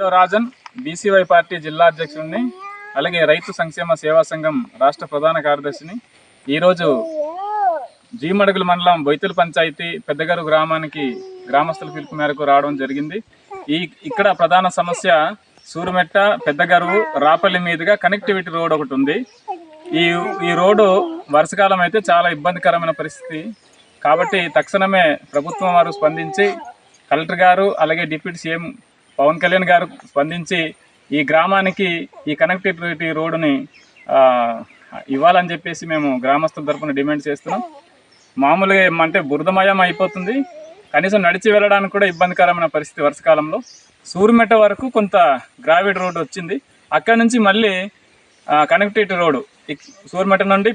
Hello Rajan BCY party జిల్లా అధ్యక్షుడిని అలాగే రైతు సంక్షేమ సేవా సంఘం రాష్ట్ర ప్రధాన కార్యదర్శిని. ఈరోజు జీమడుగుల మండలం బొయ్తుల పంచాయతీ పెద్దగారు గ్రామానికి గ్రామస్తుల పిలుపు మేరకు రావడం జరిగింది. ఈ ఇక్కడ ప్రధాన సమస్య సూరుమెట్ట పెద్దగరువు రాపల్లి మీదుగా కనెక్టివిటీ రోడ్ ఒకటి ఉంది. ఈ ఈ రోడ్డు వర్షకాలం అయితే చాలా ఇబ్బందికరమైన పరిస్థితి. కాబట్టి తక్షణమే ప్రభుత్వం వారు స్పందించి కలెక్టర్ గారు అలాగే డిప్యూటీ సీఎం పవన్ కళ్యాణ్ గారు స్పందించి ఈ గ్రామానికి ఈ కనెక్టివిటీ రోడ్డుని ఇవ్వాలని చెప్పేసి మేము గ్రామస్తుల తరపున డిమాండ్ చేస్తున్నాం. మామూలుగా ఏమంటే బురదమయం అయిపోతుంది. కనీసం నడిచి వెళ్ళడానికి కూడా ఇబ్బందికరమైన పరిస్థితి వర్షకాలంలో సూర్మెట వరకు కొంత గ్రావిడ్ రోడ్డు వచ్చింది. అక్కడ నుంచి మళ్ళీ కనెక్టివిటీ రోడ్డు సూర్మెట నుండి